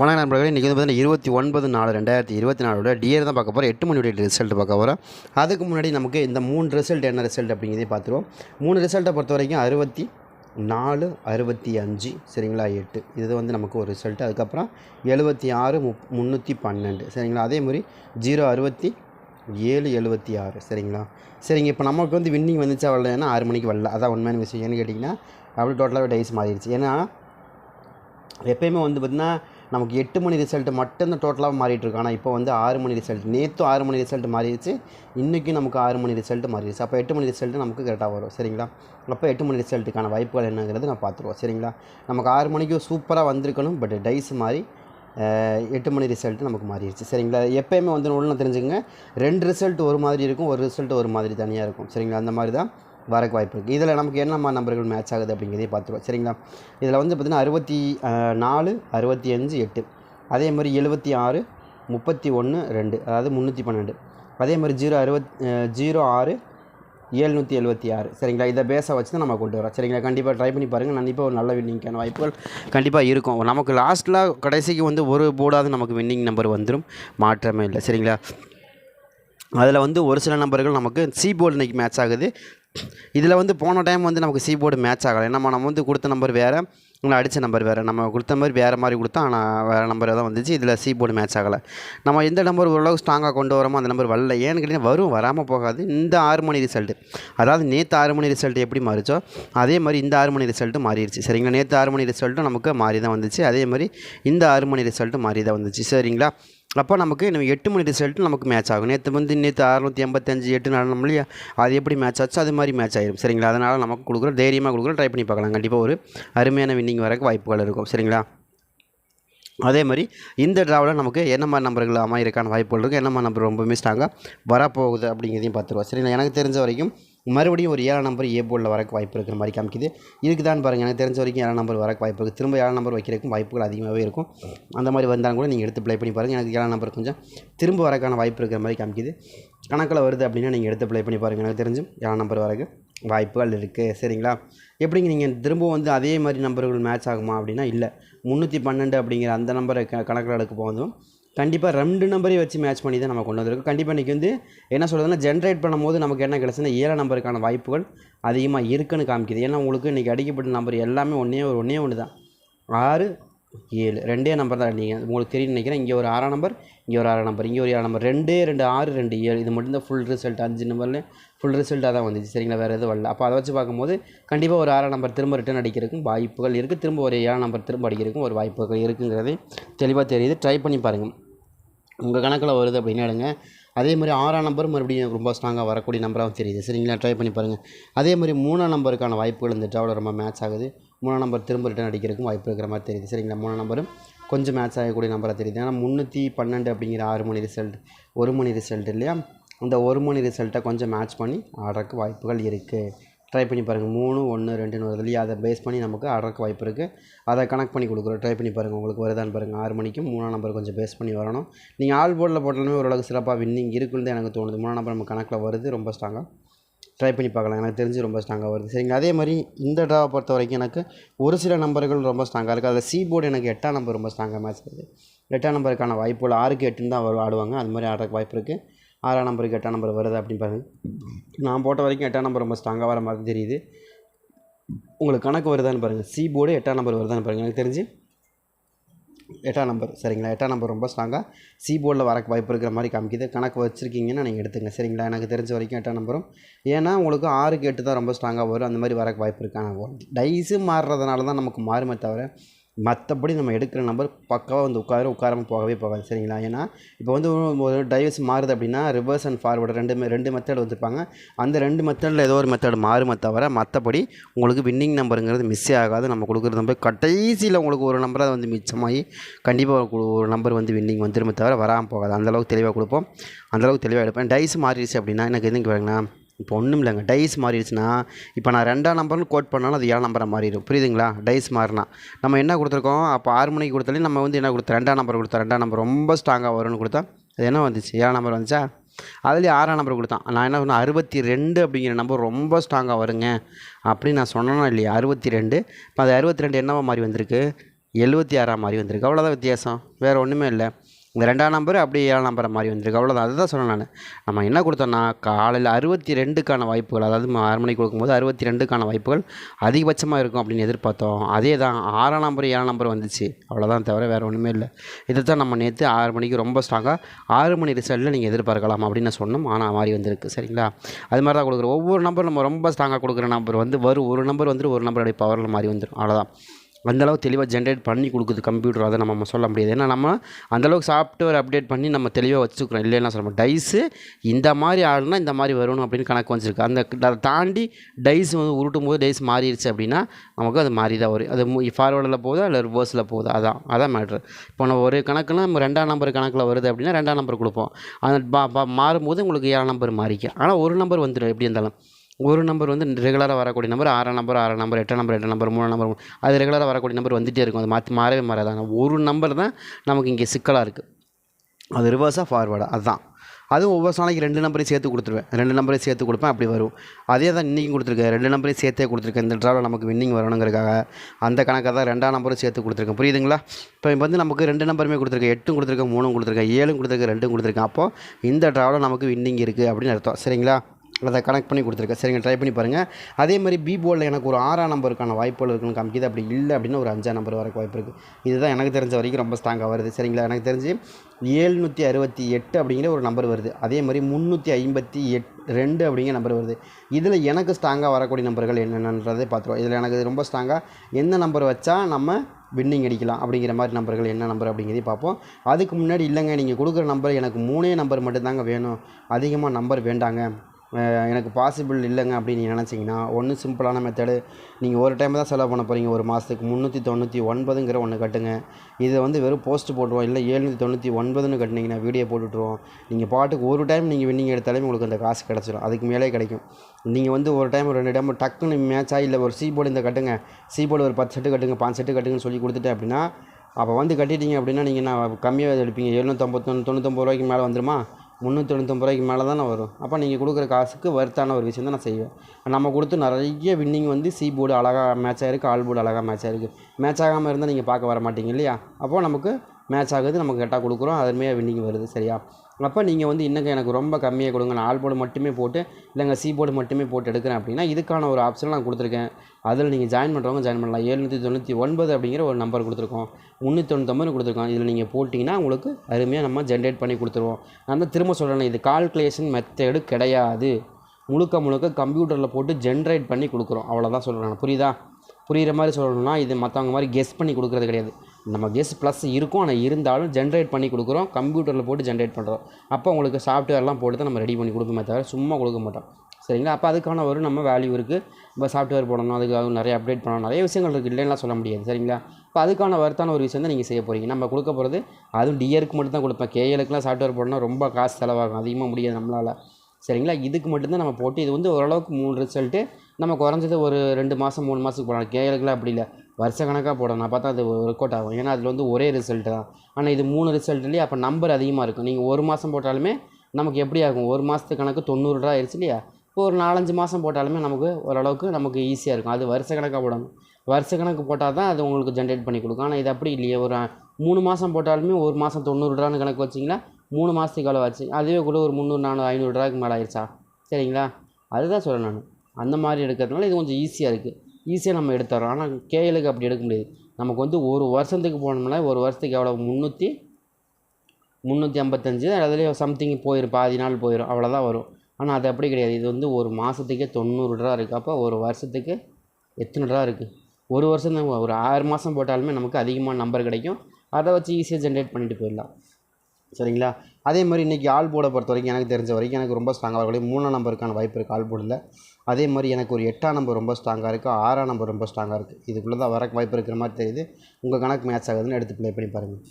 வணக்கம் நண்பர்களே இன்றைக்கி வந்து பார்த்தீங்கன்னா இருபத்தி ஒன்பது நாலு ரெண்டாயிரத்தி இருபத்தி நாலோட டியர் தான் பார்க்க போகிறோம் எட்டு மணியுடைய ரிசல்ட் பார்க்க போகிறோம் அதுக்கு முன்னாடி நமக்கு இந்த மூணு ரிசல்ட் என்ன ரிசல்ட் அப்படிங்கிறதே பார்த்துருவோம். மூணு ரிசல்ட்டை பொறுத்த வரைக்கும் அறுபத்தி நாலு அறுபத்தி அஞ்சு சரிங்களா எட்டு. இது வந்து நமக்கு ஒரு ரிசல்ட் அதுக்கப்புறம் எழுபத்தி ஆறு முப் முந்நூற்றி பன்னெண்டு சரிங்களா? அதே மாதிரி ஜீரோ அறுபத்தி ஏழு எழுபத்தி ஆறு சரிங்களா? சரிங்க இப்போ நமக்கு வந்து வின்னிங் வந்துச்சா வரலன்னா ஆறு மணிக்கு வரல. அதான் உண்மையான விஷயம். ஏன்னு கேட்டிங்கன்னா அப்படி டோட்டலாகவே டைஸ் மாறிடுச்சு. ஏன்னா எப்பயுமே வந்து பார்த்திங்கன்னா நமக்கு எட்டு மணி ரிசல்ட் மட்டும்தான் டோட்டலாக மாறிட்டுருக்கு. ஆனால் இப்போ வந்து ஆறு மணி ரிசல்ட். நேற்றும் ஆறு மணி ரிசல்ட் மாறிடுச்சு. இன்றைக்கும் நமக்கு ஆறு மணி ரிசல்ட் மாறிடுச்சு. அப்போ எட்டு மணி ரிசல்ட்டு நமக்கு கரெக்டாக வரும். சரிங்களா? அப்போ எட்டு மணி ரிசல்ட்டுக்கான வாய்ப்புகள் என்னங்கிறது நான் பார்த்துருவோம். சரிங்களா? நமக்கு ஆறு மணிக்கு சூப்பராக வந்திருக்கணும். பட் டைஸ் மாதிரி எட்டு மணி ரிசல்ட் நமக்கு மாறிடுச்சு. சரிங்களா? எப்போயுமே வந்து ஒன்று தெரிஞ்சுக்கங்க. ரெண்டு ரிசல்ட் ஒரு மாதிரி இருக்கும். ஒரு ரிசல்ட் ஒரு மாதிரி தனியாக இருக்கும். சரிங்களா? அந்த மாதிரி தான். வரக்கு வாய்ப்பு இருக்குது இதில் நமக்கு என்னம்மா நம்பர்கள் மேட்ச் ஆகுது அப்படிங்கிறதே பார்த்துருவோம். சரிங்களா? இதில் வந்து பார்த்திங்கன்னா அறுபத்தி நாலு அறுபத்தி அஞ்சு எட்டு. அதே மாதிரி எழுபத்தி ஆறு முப்பத்தி ஒன்று ரெண்டு. அதாவது முந்நூற்றி பன்னெண்டு. அதே மாதிரி ஜீரோ அறுபத் ஜீரோ ஆறு ஏழ்நூற்றி எழுபத்தி ஆறு. சரிங்களா? இதை பேஸை வச்சு தான் நம்ம கொண்டு வரோம். சரிங்களா? கண்டிப்பாக ட்ரை பண்ணி பாருங்கள் கண்டிப்பாக ஒரு நல்ல வின்னிங்க்கான வாய்ப்புகள் கண்டிப்பாக இருக்கும். நமக்கு லாஸ்ட்டில் கடைசிக்கு வந்து ஒரு போர்டாவது நமக்கு வின்னிங் நம்பர் வந்துடும் மாற்றமே இல்லை. சரிங்களா? அதில் வந்து ஒரு சில நம்பர்கள் நமக்கு சி போர்டு இன்றைக்கி மேட்ச் ஆகுது. இதில் வந்து போன டைம் வந்து நமக்கு சி போர்டு மேட்ச் ஆகலை. நம்ம நம்ம வந்து கொடுத்த நம்பர் வேறு உங்களை அடித்த நம்பர் வேறு. நம்ம கொடுத்த மாதிரி வேறு மாதிரி கொடுத்தா ஆனால் வேறு நம்பர் தான் வந்துச்சு இதில் சி போர்டு மேட்ச் ஆகலை. நம்ம எந்த நம்பர் ஓரளவுக்கு ஸ்ட்ராங்காக கொண்டு வரோமோ அந்த நம்பர் வரல. ஏன்னு கேட்டிங்கன்னா வரும் வராமல் போகாது. இந்த ஆறு மணி ரிசல்ட்டு அதாவது நேற்று ஆறு மணி ரிசல்ட் எப்படி மாறிச்சோ அதே மாதிரி இந்த ஆறு மணி ரிசல்ட்டு மாறிடுச்சு. சரிங்களா? நேற்று ஆறு மணி ரிசல்ட்டும் நமக்கு மாறி தான் வந்துச்சு. அதே மாதிரி இந்த ஆறு மணி ரிசல்ட்டும் மாறி தான் வந்துச்சு. சரிங்களா? அப்போ நமக்கு நம்ம எட்டு மணி ரிசல்ட் நமக்கு மேட்ச் ஆகும். நேற்று வந்து நேற்று அறநூற்றி எண்பத்தஞ்சு எட்டு நடனம் இல்லையா? அது எப்படி மேட்ச் ஆச்சோ அது மாதிரி மேட்ச் ஆயிடும் சரிங்களா? அதனால் நமக்கு கொடுக்குறோம் தைரியமாக கொடுக்குறோம் ட்ரை பண்ணி பார்க்கலாம். கண்டிப்பாக ஒரு அருமையான வின்னிங் வரக்கு வாய்ப்புகள் இருக்கும். சரிங்களா? அதே மாதிரி இந்த ட்ராவில் நமக்கு என்ன மாதிரி நம்பர்கள் அமையிருக்கான வாய்ப்புகள் இருக்குது என்ன மாதிரி நம்பர் ரொம்பவுமே ஸ்ட்ராங்காக வரப்போகுது அப்படிங்கிறதையும் பார்த்துருவோம். சரிங்களா? எனக்கு தெரிஞ்ச வரைக்கும் மறுபடியும் ஒரு ஏழாம் நம்பர் ஏ போர்டில் வரக்கு வாய்ப்பு இருக்கிற மாதிரி காமிக்குது. இதுக்கு தான் பாருங்கள் எனக்கு தெரிஞ்ச வரைக்கும் ஏழாம் நம்பர் வரக்கு வாய்ப்பு இருக்குது திரும்ப ஏழாம் நம்பர் வைக்கிறதுக்கும் வாய்ப்புகள் அதிகமாகவே இருக்கும். அந்த மாதிரி வந்தாலும் கூட நீங்கள் எடுத்து ப்ளே பண்ணி பாருங்கள் எனக்கு ஏழாம் நம்பர் கொஞ்சம் திரும்ப வரக்கான வாய்ப்பு இருக்கிற மாதிரி காமிக்குது. கணக்கில் வருது அப்படின்னா நீங்கள் எடுத்து ப்ளே பண்ணி பாருங்கள் எனக்கு தெரிஞ்சு ஏழாம் நம்பர் வரக்கு வாய்ப்புகள் இருக்குது சரிங்களா? எப்படிங்க நீங்கள் திரும்ப வந்து அதே மாதிரி நம்பர்கள் மேட்ச் ஆகுமா அப்படின்னா இல்லை. முந்நூற்றி பன்னெண்டு அப்படிங்கிற அந்த நம்பரை க கணக்கில் எடுக்க போதும் கண்டிப்பாக ரெண்டு நம்பரையும் வச்சு மேட்ச் பண்ணி தான் நம்ம கொண்டு வந்திருக்கோம். கண்டிப்பாக இன்றைக்கி வந்து என்ன சொல்கிறதுனா ஜென்ரேட் பண்ணும்போது நமக்கு என்ன கிடச்சுன்னா ஏழை நம்பருக்கான வாய்ப்புகள் அதிகமாக இருக்குன்னு காமிக்குது. ஏன்னா உங்களுக்கு இன்றைக்கி அடிக்கப்பட்ட நம்பர் எல்லாமே ஒன்றே ஒரு ஒன்றே ஒன்று தான். ஆறு ஏழு. ரெண்டே நம்பர் தான் நீங்கள் உங்களுக்கு தெரியும் நினைக்கிறேன். இங்கே ஒரு ஆறாம் நம்பர் இங்கே ஒரு ஆறாம் நம்பர் இங்கே ஒரு ஏழாம் நம்பர் ரெண்டே ரெண்டு ஆறு ரெண்டு ஏழு. இது மட்டும்தான் ஃபுல் ரிசல்ட் அஞ்சு நம்பரில் ஃபுல் ரிசல்ட்டாக தான் வந்துச்சு. சரிங்களா? வேறு எதுவும் வரல. அப்போ அதை வச்சு பார்க்கும்போது கண்டிப்பாக ஒரு ஆறாம் நம்பர் திரும்ப ரிட்டர்ன் அடிக்கிறதுக்கும் வாய்ப்புகள் இருக்குது திரும்ப ஒரு ஏழாம் நம்பர் திரும்ப அடிக்கிறதுக்கும் ஒரு வாய்ப்புகள் இருக்குங்கிறது தெளிவாக தெரியுது. ட்ரை பண்ணி பாருங்கள் உங்கள் கணக்கில் வருது அப்படின்னு எடுங்க. அதே மாதிரி ஆறாம் நம்பர் மறுபடியும் ரொம்ப ஸ்ட்ராங்காக வரக்கூடிய நம்பராகவும் தெரியுது. சரிங்களா? ட்ரை பண்ணி பாருங்கள் அதே மாதிரி மூணாம் நம்பருக்கான வாய்ப்புகள் இந்த ட்ராவில் ரொம்ப மேட்ச் ஆகுது. மூணாம் நம்பர் திரும்ப ரிட்டர்ன் அடிக்கிறதுக்கும் வாய்ப்பு இருக்கிற மாதிரி தெரியுது. சரிங்களா? மூணாம் நம்பரும் கொஞ்சம் மேட்ச் ஆகக்கூடிய நம்பராக தெரியுது. ஏன்னா முந்நூற்றி பன்னெண்டு அப்படிங்கிற ஆறு மணி ரிசல்ட் ஒரு மணி ரிசல்ட் இல்லையா? அந்த ஒரு மணி ரிசல்ட்டை கொஞ்சம் மேட்ச் பண்ணி ஆடுறதுக்கு வாய்ப்புகள் இருக்குது ட்ரை பண்ணி பாருங்கள் மூணு ஒன்று ரெண்டுன்னு வருது இல்லையா? அதை பேஸ் பண்ணி நமக்கு ஆடுறதுக்கு வாய்ப்பு இருக்குது அதை கனெக்ட் பண்ணி கொடுக்குறோம். ட்ரை பண்ணி பாருங்கள் உங்களுக்கு வருதான்னு பாருங்கள் ஆறு மணிக்கும் மூணாம் நம்பர் கொஞ்சம் பேஸ் பண்ணி வரணும். நீங்கள் ஆல் போர்டில் போட்டாலுமே ஓரளவுக்கு சிறப்பாக வின்னிங் இருக்குன்னு தான் எனக்கு தோணுது. மூணாம் நம்பர் நம்ம கணக்கில் வருது. ரொம்ப ஸ்ட்ராங்காக ட்ரை பண்ணி பார்க்கலாம். எனக்கு தெரிஞ்சு ரொம்ப ஸ்ட்ராங்காக வருது. சரிங்க. அதே மாதிரி இந்த ட்ராவை பொறுத்த வரைக்கும் எனக்கு ஒரு சில நம்பர்கள் ரொம்ப ஸ்ட்ராங்காக இருக்குது அதில் சி போர்டு எனக்கு எட்டாம் நம்பர் ரொம்ப ஸ்ட்ராங்காக மேட்ச் ஆகுது. எட்டாம் நம்பருக்கான வாய்ப்புகள் ஆறுக்கு எட்டுன்னு தான் ஆடுவாங்க. அது மாதிரி ஆடுறதுக்கு வாய்ப்பு இருக்குது ஆறாம் நம்பருக்கு எட்டாம் நம்பர் வருது அப்படின்னு பாருங்கள் நான் போட்ட வரைக்கும் எட்டாம் நம்பர் ரொம்ப ஸ்ட்ராங்காக வர மாதிரி தெரியுது. உங்களுக்கு கணக்கு வருதான்னு பாருங்கள் சி போர்டு எட்டாம் நம்பர் வருதான்னு பாருங்கள் எனக்கு தெரிஞ்சு எட்டாம் நம்பர் சரிங்களா? எட்டாம் நம்பர் ரொம்ப ஸ்ட்ராங்காக சி போர்டில் வரக்கு வாய்ப்பு இருக்கிற மாதிரி காமிக்குது. கணக்கு வச்சுருக்கீங்கன்னா நீங்கள் எடுத்துங்க சரிங்களா? எனக்கு தெரிஞ்ச வரைக்கும் எட்டாம் நம்பரும் ஏன்னா உங்களுக்கு ஆறுக்கு எட்டு தான் ரொம்ப ஸ்ட்ராங்காக வரும். அந்த மாதிரி வரக்கு வாய்ப்பு இருக்கான டைஸு மாறுறதுனால தான் நமக்கு மாறுமே தவிர மற்றபடி நம்ம எடுக்கிற நம்பர் பக்காவாக வந்து உட்கார உட்காராமல் போகவே போகாது. சரிங்களா? ஏன்னா இப்போ வந்து ஒரு- டைவர்ஸ் மாறுது அப்படின்னா ரிவர்ஸ் அண்ட் ஃபார்வர்டு ரெண்டு ரெண்டு மெத்தட் வச்சுருப்பாங்க அந்த ரெண்டு மெத்தடில் ஏதோ ஒரு மெத்தட் மாறுமே தவிர மற்றபடி உங்களுக்கு வின்னிங் நம்பருங்கிறது மிஸ்ஸே ஆகாது. நம்ம கொடுக்குற நம்பர் கடைசியில் உங்களுக்கு ஒரு நம்பராக வந்து மிச்சமாகி கண்டிப்பாக ஒரு நம்பர் வந்து வின்னிங் வந்துருமே தவிர வராமல் போகாது. அந்தளவுக்கு தெளிவாக கொடுப்போம். அந்தளவுக்கு தெளிவாக எடுப்பேன் டைஸ் மாறிடுச்சு அப்படின்னா எனக்கு எதுக்கு பாருங்கண்ணா இப்போ ஒன்றும் இல்லைங்க. டைஸ் மாறிடுச்சுன்னா இப்போ நான் ரெண்டாம் நம்பர்னு கோட் பண்ணாலும் அது ஏழாம் நம்பராக மாறிடும். புரியுதுங்களா? டைஸ் மாறினா. நம்ம என்ன கொடுத்துருக்கோம்? அப்போ ஆறு மணிக்கு கொடுத்தாலே நம்ம வந்து என்ன கொடுத்தோம்? ரெண்டாம் நம்பர் கொடுத்தோம். ரெண்டாம் நம்பர் ரொம்ப ஸ்ட்ராங்காக வரும்னு கொடுத்தா அது என்ன வந்துச்சு? ஏழாம் நம்பர் வந்துச்சா? அதுலேயே ஆறாம் நம்பர் கொடுத்தான். நான் என்ன சொன்னேன்? அறுபத்தி ரெண்டு அப்படிங்கிற நம்பர் ரொம்ப ஸ்ட்ராங்காக வருங்க. அப்படின்னு நான் சொன்னேன்னா இல்லையா? அறுபத்தி ரெண்டு இப்போ அது அறுபத்தி ரெண்டு என்னவா மாறி வந்திருக்கு? எழுபத்தி ஆறாம் மாதிரி வந்திருக்கு. அவ்வளோதான் வித்தியாசம். வேறு ஒன்றுமே இல்லை. இந்த ரெண்டாம் நம்பர் அப்படியே ஏழாம் நம்பரை மாதிரி வந்திருக்கு. அவ்வளோதான் அதுதான் சொன்னேன் நான். நம்ம என்ன கொடுத்தோம்னா காலையில் அறுபத்தி ரெண்டுக்கான வாய்ப்புகள் அதாவது ஆறு மணிக்கு கொடுக்கும்போது அறுபத்தி ரெண்டுக்கான வாய்ப்புகள் அதிகபட்சமாக இருக்கும் அப்படின்னு எதிர்பார்த்தோம். அதே தான் ஆறாம் நம்பர் ஏழாம் நம்பர் வந்துச்சு. அவ்வளோதான் தவிர வேறு ஒன்றுமே இல்லை. இதை தான் நம்ம நேற்று ஆறு மணிக்கு ரொம்ப ஸ்ட்ராங்காக ஆறு மணி ரிசல்ட்டில் நீங்கள் எதிர்பார்க்கலாம் அப்படின்னு சொன்னோம். ஆனால் மாதிரி வந்திருக்கு. சரிங்களா? அது மாதிரி தான் கொடுக்குறோம். ஒவ்வொரு நம்பர் நம்ம ரொம்ப ஸ்ட்ராங்காக கொடுக்குற நம்பர் வந்து வரும். ஒரு நம்பர் வந்துட்டு ஒரு நம்பர் அப்படியே பவரில் மாறி வந்துடும் அவ்வளோதான் அந்தளவு தெளிவாக ஜென்ரேட் பண்ணி கொடுக்குது கம்ப்யூட்டர் அதை நம்ம சொல்ல முடியாது. ஏன்னா நம்ம அந்தளவுக்கு சாஃப்ட்வேர் அப்டேட் பண்ணி நம்ம தெளிவாக வச்சுக்கிறோம். இல்லைன்னா சொல்ல டைஸு இந்த மாதிரி ஆடுனா இந்த மாதிரி வரணும் அப்படின்னு கணக்கு வந்துருக்கு. அந்த அதை தாண்டி டைஸ் வந்து உருட்டும் போது டைஸ் மாறிடுச்சு அப்படின்னா நமக்கு அது மாறி தான் வரும். அது ஃபார்வர்டில் போகுதா இல்லை ரிவர்ஸில் போதா அதான் அதான் மேட்ரு இப்போ நம்ம ஒரு கணக்குனா நம்ம ரெண்டாம் நம்பர் கணக்கில் வருது அப்படின்னா ரெண்டாம் நம்பர் கொடுப்போம். அந்த மாறும்போது உங்களுக்கு ஏழாம் நம்பர் மாறிக்கும். ஆனால் ஒரு நம்பர் வந்துடும் எப்படி இருந்தாலும். ஒரு நம்பர் வந்து ரெகுலராக வரக்கூடிய நம்பர் ஆறாம் நம்பர் ஆறாம் நம்பர் எட்டாம் நம்பர் எட்டாம் நம்பர் மூணாம் நம்பர் அது ரெகுலராக வரக்கூடிய நம்பர் வந்துகிட்டே இருக்கும். அது மாற்றி மாறவே மாறாது. ஆனால் ஒரு நம்பர் தான் நமக்கு இங்கே சிக்கலாக இருக்குது அது ரிவர்ஸாக ஃபார்வேர்டாக அதுதான் அதுவும் ஒவ்வொரு நாளைக்கு ரெண்டு நம்பரையும் சேர்த்து கொடுத்துருவேன். ரெண்டு நம்பரையும் சேர்த்து கொடுப்பேன் அப்படி வரும். அதே தான் இன்றைக்கும் கொடுத்துருக்கேன். ரெண்டு நம்பரையும் சேர்த்தே கொடுத்துருக்கேன். இந்த ட்ராவில் நமக்கு வின்னிங் வரணுங்கிறக்காக அந்த கணக்கை தான் ரெண்டாம் நம்பரும் சேர்த்து கொடுத்துருக்கேன். புரியுதுங்களா? இப்போ வந்து நமக்கு ரெண்டு நம்பருமே கொடுத்துருக்கேன். எட்டும் கொடுத்துருக்கேன் மூணும் கொடுத்துருக்கேன். ஏழும் கொடுத்துருக்கேன் ரெண்டும் கொடுத்துருக்கேன். அப்போது இந்த ட்ராவில் நமக்கு வின்னிங் இருக்குது அப்படின்னு அர்த்தம். சரிங்களா? அதை கனெக்ட் பண்ணி கொடுத்துருக்கேன். சரிங்க ட்ரை பண்ணி பாருங்கள் அதே மாதிரி பி போர்டில் எனக்கு ஒரு ஆறாம் நம்பருக்கான வாய்ப்புகள் இருக்குன்னு காமிக்கிது. அப்படி இல்லை அப்படின்னா ஒரு அஞ்சாம் நம்பர் வரக்கு வாய்ப்பு இருக்குது இதுதான் எனக்கு தெரிஞ்ச வரைக்கும் ரொம்ப ஸ்ட்ராங்காக வருது. சரிங்களா? எனக்கு தெரிஞ்சு ஏழ்நூற்றி அறுபத்தி எட்டு அப்படிங்கிற ஒரு நம்பர் வருது. அதே மாதிரி முந்நூற்றி ஐம்பத்தி எட் ரெண்டு அப்படிங்கிற நம்பர் வருது. இதில் எனக்கு ஸ்ட்ராங்காக வரக்கூடிய நம்பர்கள் என்னென்னன்றதை பார்த்துருவோம். இதில் எனக்கு ரொம்ப ஸ்ட்ராங்காக எந்த நம்பர் வச்சா நம்ம வின்னிங் அடிக்கலாம் அப்படிங்கிற மாதிரி நம்பர்கள் என்ன நம்பர் அப்படிங்கிறதையும் பார்ப்போம். அதுக்கு முன்னாடி இல்லைங்க நீங்கள் கொடுக்குற நம்பர் எனக்கு மூணே நம்பர் மட்டும்தாங்க வேணும். அதிகமாக நம்பர் வேண்டாங்க. எனக்கு பாசிபிள் இல்லைங்க அப்படின்னு நீங்கள் நினச்சிங்கன்னா ஒன்று சிம்பிளான மெத்தடு நீங்கள் ஒரு டைம் தான் செலவு பண்ண போகிறீங்க ஒரு மாதத்துக்கு முந்நூற்றி தொண்ணூற்றி ஒன்பதுங்கிற ஒன்று கட்டுங்க. இதை வந்து வெறும் போஸ்ட் போட்டுருவோம் இல்லை ஏழ்நூற்றி தொண்ணூற்றி ஒன்பதுன்னு கட்டினீங்கன்னா வீடியோ போட்டுவிட்ருவோம் நீங்கள் பாட்டுக்கு ஒரு டைம் நீங்கள் வின்னிங் எடுத்தாலே உங்களுக்கு அந்த காசு கிடச்சிடும் அதுக்கு மேலே கிடைக்கும். நீங்கள் வந்து ஒரு டைம் ரெண்டு டைம் டக்குன்னு மேட்சாக இல்லை ஒரு சீ போர்டு இந்த கட்டுங்க. சீ போர்டு ஒரு பத்து செட்டு கட்டுங்க பாஞ்சு செட்டு கட்டுங்கன்னு சொல்லி கொடுத்துட்டேன் அப்படின்னா அப்போ வந்து கட்டிட்டீங்க அப்படின்னா நீங்கள் நான் கம்மியாக எடுப்பீங்க? எழுநூற்றம்பத்தொன்று தொண்ணூற்றம்பது ரூபாய்க்கு மேலே வந்துருமா? முந்நூற்றி தொண்ணூத்தொம்பது ரூபாய்க்கு மேலே தானே வரும். அப்போ நீங்கள் கொடுக்குற காசுக்கு வர்த்தான ஒரு விஷயம் தான் நான் செய்வேன். நம்ம கொடுத்து நிறைய வின்னிங் வந்து சி போர்டு அழகாக மேட்ச் ஆகிருக்கு ஆல் போர்டு அழகாக மேட்ச் ஆகிருக்கு மேட்ச் ஆகாமல் இருந்தால் நீங்கள் பார்க்க வர மாட்டீங்க இல்லையா? அப்போது நமக்கு மேட்ச் ஆகுது நமக்கு கரெக்டாக கொடுக்குறோம் அதுமாதிரி வின்னிங் வருது சரியா? அப்போ நீங்கள் வந்து இன்னும் எனக்கு ரொம்ப கம்மியாக கொடுங்க. நான் ஆல் போர்டு மட்டுமே போட்டு இல்லைங்க சி போர்டு மட்டுமே போட்டு எடுக்கிறேன் அப்படின்னா இதுக்கான ஒரு ஆப்ஷன் நான் கொடுத்துருக்கேன். அதில் நீங்கள் ஜாயின் பண்ணுறவங்க ஜாயின் பண்ணலாம். ஏழ்நூற்றி தொண்ணூற்றி ஒன்பது அப்படிங்கிற ஒரு நம்பர் கொடுத்துருக்கோம். முந்நூற்றி தொண்ணூத்தொம்பது கொடுத்துருக்கோம். இதில் நீங்கள் போட்டிங்கன்னா உங்களுக்கு அருமையாக நம்ம ஜென்ரேட் பண்ணி கொடுத்துருவோம். நான் தான் திரும்ப சொல்கிறேன் இது கால்குலேஷன் மெத்தேடு கிடையாது. முழுக்க முழுக்க கம்ப்யூட்டரில் போட்டு ஜென்ரேட் பண்ணி கொடுக்குறோம். அவ்வளோதான் சொல்கிறேன் புரியுதா? புரிகிற மாதிரி சொல்லணும்னா இது மற்றவங்க மாதிரி கெஸ் பண்ணி கொடுக்குறது கிடையாது. நம்ம கெஸ் ப்ளஸ் இருக்கும். ஆனால் இருந்தாலும் ஜென்ரேட் பண்ணி கொடுக்குறோம். கம்ப்யூட்டரில் போட்டு ஜென்ரேட் பண்ணுறோம் அப்போ உங்களுக்கு சாஃப்ட்வேர்லாம் போட்டு தான் நம்ம ரெடி பண்ணி கொடுப்போமே தவிர சும்மா கொடுக்க மாட்டோம். சரிங்களா? அப்போ அதுக்கான ஒரு நம்ம வேல்யூ இருக்குது இப்போ சாஃப்ட்வேர் போடணும் அதுக்காக நிறைய அப்டேட் பண்ணணும் நிறைய விஷயங்கள் இருக்குது இல்லைன்னா சொல்ல முடியாது சரிங்களா? இப்போ அதுக்கான வர்த்தான ஒரு விஷயம் தான் நீங்கள் செய்ய போகிறீங்க நம்ம கொடுக்க போகிறது அதுவும் டிஆருக்கு மட்டும் தான் கொடுப்பேன். கேஎலுக்குலாம் சாஃப்ட்வேர் போடணும் ரொம்ப காசு செலவாகும். அதிகமாக முடியாது நம்மளால். சரிங்களா? இதுக்கு மட்டும்தான் நம்ம போட்டு இது வந்து ஓரளவுக்கு மூணு ரிசல்ட்டு நம்ம குறைஞ்சது ஒரு ரெண்டு மாதம் மூணு மாதத்துக்கு போடலாம். கேஎலுக்குலாம் அப்படி இல்லை. வருஷ கணக்காக போடணும். நான் பார்த்தா அது ஒர்க் அவுட் ஆகும். ஏன்னா அதில் வந்து ஒரே ரிசல்ட்டு தான். ஆனால் இது மூணு ரிசல்ட்லேயே அப்போ நம்பர் அதிகமாக இருக்கும். நீங்கள் ஒரு மாதம் போட்டாலுமே நமக்கு எப்படி ஆகும்? ஒரு மாதத்து கணக்கு தொண்ணூறுரூவா ஆயிடுச்சு இல்லையா? ஒரு நாலஞ்சு மாதம் போட்டாலுமே நமக்கு ஓரளவுக்கு நமக்கு ஈஸியாக இருக்கும். அது வருஷ கணக்காக போடணும். வருஷ கணக்கு போட்டால் தான் அது உங்களுக்கு ஜென்ரேட் பண்ணி கொடுக்கும். ஆனால் இது அப்படி இல்லையே. ஒரு மூணு மாதம் போட்டாலுமே ஒரு மாதம் தொண்ணூறு ரூபான்னு கணக்கு வச்சிங்கன்னா மூணு மாதத்துக்கு எவ்வளோ ஆச்சு? அதுவே கூட ஒரு முந்நூறு நானூறு ஐநூறு ரூபாய்க்கு மேலே ஆயிடுச்சா சரிங்களா? அதுதான் சொல்கிறேன் நான். அந்த மாதிரி எடுக்கிறதுனால இது கொஞ்சம் ஈஸியாக இருக்குது ஈஸியாக நம்ம எடுத்துறோம். ஆனால் கேஎலுக்கு அப்படி எடுக்க முடியாது. நமக்கு வந்து ஒரு வருஷத்துக்கு போனோம்னா ஒரு வருஷத்துக்கு எவ்வளோ முந்நூற்றி முந்நூற்றி ஐம்பத்தஞ்சு அதுலேயே சம்திங் போயிடும் பாதி நாள் போயிடும் அவ்வளோதான் வரும். ஆனால் அது அப்படி கிடையாது. இது வந்து ஒரு மாதத்துக்கே தொண்ணூறு ரூபா இருக்குது அப்போ ஒரு வருஷத்துக்கு எத்தனை ரூபா இருக்குது ஒரு வருஷம் தான் ஒரு ஆறு மாதம் போட்டாலுமே நமக்கு அதிகமான நம்பர் கிடைக்கும். அதை வச்சு ஈஸியாக ஜென்ரேட் பண்ணிட்டு போயிடலாம். சரிங்களா? அதே மாதிரி இன்றைக்கி ஆள் போர்டை பொறுத்த வரைக்கும் எனக்கு தெரிஞ்ச வரைக்கும் எனக்கு ரொம்ப ஸ்ட்ராங்காக வரக்கூடிய மூணாம் நம்பருக்கான வாய்ப்பு இருக்குது ஆள் போர்டில் அதே மாதிரி எனக்கு ஒரு எட்டாம் நம்பர் ரொம்ப ஸ்ட்ராங்காக இருக்குது ஆறாம் நம்பர் ரொம்ப ஸ்ட்ராங்காக இருக்குது இதுக்குள்ளே தான் வர வாய்ப்பு இருக்கிற மாதிரி தெரியுது. உங்கள் கணக்கு மேட்ச் ஆகுதுன்னு எடுத்து ப்ளே பண்ணி பாருங்கள்